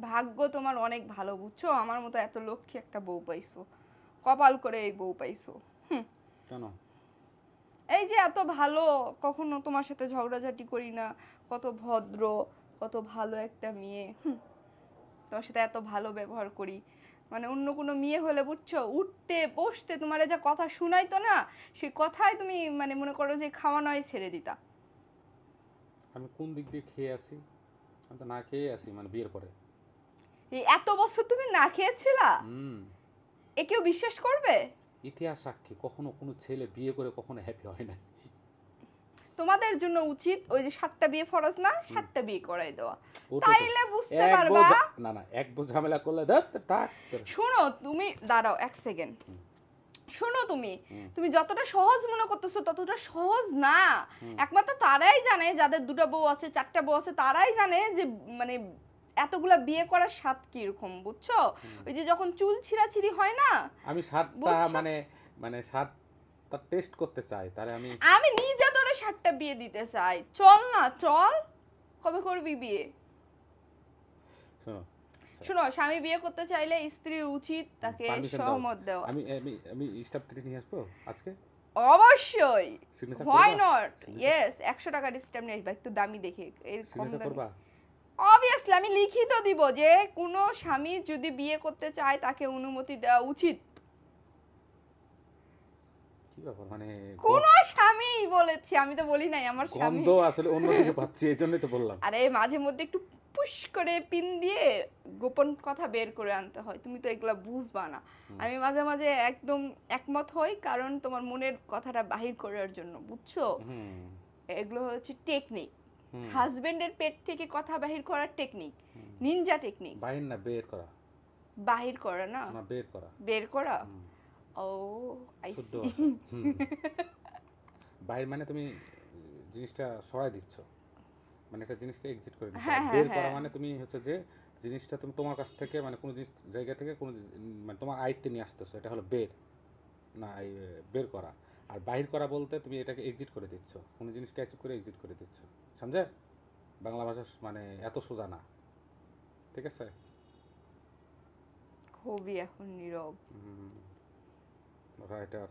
ভাগ্য তোমার অনেক ভালো বুঝছ? আমার মতো এত লক্ষ্মী একটা বউ পাইছো। কপাল করে এই বউ পাইছো। হুম। কেন? এই যে এত ভালো কখনো তোমার সাথে ঝগড়াঝাটি করি না। কত ভদ্র কত ভালো একটা মেয়ে হুম, তোমার সাথে এত ভালো ব্যবহার করি। মানে অন্য কোনো মেয়ে হলে বুঝছ উঠতে বসতে তোমার যা কথা শুনাইতো না সেই কথাই তুমি মানে মনে করো যে খাওয়া নয় ছেড়ে দিতা। আমি কোন দিক দিয়ে খেয়ে আসি? আমি তো না খেয়ে আসি মানে বিয়ের পরে। এত বছর তুমি না খেয়েছিলা? এ কেউ বিশ্বাস করবে? ইতিহাস সাক্ষী কখনো কোনো ছেলে বিয়ে করে কখনো হ্যাপি হয় না। তোমাদের জন্য উচিত ওই যে সাতটা বিয়ে ফরজ না সাতটা বিয়ে করাই দেওয়া। তাইলে বুঝতে পারবা? না না এক বোঝ ঝামেলা করলে থাক। শোনো তুমি দাঁড়াও এক সেকেন্ড। শোনো তুমি তুমি যতটা সহজ মনে করতেছো ততটা সহজ না। একমাত্র তারাই জানে যাদের দুটো বউ আছে চারটা বউ আছে তারাই জানে যে মানে এতগুলা বিয়ে করার স্বাদ কীরকম বুঝছ? ওই যে যখন চুল ছিঁড়াছিঁড়ি হয় না? আমি বুঝছ? মানে মানে সাতটা টেস্ট করতে চাই তাহলে আমি আমি নিজে ধরে সাতটা বিয়ে দিতে চাই। চল না চল। কবে করবি বিয়ে? শোনো শোনো স্বামী বিয়ে করতে চাইলে স্ত্রীর উচিত তাকে। সহমত দেওয়া। আমি আমি আমি স্টাফ কেটে নিয়ে আসব আজকে? অবশ্যই। হোয়াই নট ইয়েস একশো টাকার স্ট্যাম্প নিয়ে আসবা একটু দামি দেখে। এর কম দামি। করবা? অবভিয়াসলি আমি লিখিত দিব যে কোনো স্বামী যদি বিয়ে করতে চায় তাকে অনুমতি দেওয়া উচিত। মানে কোন স্বামী বলেছি আমি তো বলি নাই আমার স্বামী। গন্ধ আসলে অন্যদিকে পাচ্ছি এই জন্যই তো বললাম। আরে মাঝে মধ্যে একটু পুশ করে পিন দিয়ে গোপন কথা বের করে আনতে হয়। তুমি তো এগুলা বুঝবা না। আমি মাঝে মাঝে একদম একমত হই কারণ তোমার মনের কথাটা বাহির করার জন্য বুঝছ? এগুলো হচ্ছে টেকনিক হাজবেন্ডের পেট থেকে কথা বাহির করার টেকনিক। নিনজা টেকনিক বাহির না বের করা। বাহির করা না? না বের করা। বের করা? ও আই সি বাহির মানে তুমি জিনিসটা সরাই দিচ্ছ। মানে একটা জিনিসটা এক্সিট করে দিচ্ছ। হ্যাঁ, হ্যাঁ, বের করা হ্যাঁ। মানে তুমি হচ্ছে যে জিনিসটা তুমি তোমার কাছ থেকে মানে কোনো জিনিস জায়গা থেকে কোনো মানে তোমার আয়ত্তে নিয়ে আসতেছো। এটা হলো বের। না বের করা। আর বাহির করা বলতে তুমি এটাকে এক্সিট করে দিচ্ছ। কোনো জিনিসকে অ্যাচিভ করে এক্সিট করে দিচ্ছ। সমঝে বাংলা ভাষা মানে এত সোজা না। ঠিক আছে? খুবই এখন নীরব। রাইটার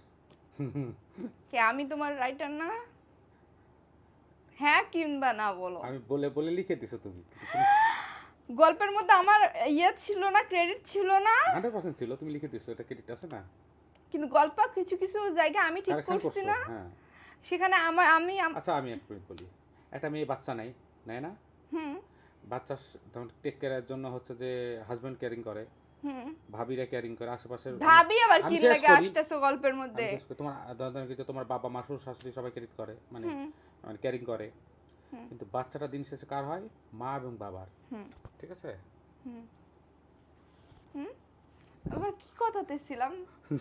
কে আমি তোমার রাইটার না? হ্যাঁ কিংবা না বলো। আমি বলে বলে লিখে দিছো তুমি। গল্পের মধ্যে আমার ইয়ে ছিল না ক্রেডিট ছিল না। হান্ড্রেড পার্সেন্ট ছিল তুমি লিখে দিছো। এটা ক্রেডিট আছে না? কিন্তু গল্প কিছু কিছু জায়গা আমি ঠিক করছি না। হ্যাঁ। সেখানে আমার আমি আচ্ছা আমি এক মিনিট বলি। একটা মেয়ে বাচ্চা নাই নেয় না? হুম। বাচ্চা তখন টেক কেয়ারের জন্য হচ্ছে যে হাজবেন্ড কেয়ারিং করে হুম। ভাবিরা কেয়ারিং করে আশেপাশের ভাবি আবার কি লাগে। আসতেছো গল্পের মধ্যে? তোমার ধর- ধর কিন্তু তোমার বাবা মা শ্বশুর শাশুড়ি সবাই ক্যারি করে মানে মানে ক্যারিং করে। কিন্তু বাচ্চাটা দিন শেষে কার হয়? মা এবং বাবার। ঠিক আছে? হুম। হুম? আবার কি কথাতেছিলাম ও- ও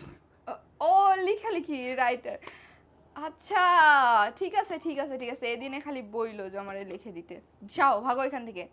লিখালিখি রাইটার আচ্ছা ঠিক আছে ঠিক আছে ঠিক আছে। এদিনে খালি বইলো যে আমারে লিখে দিতে। যাও, ভাগো এখান থেকে।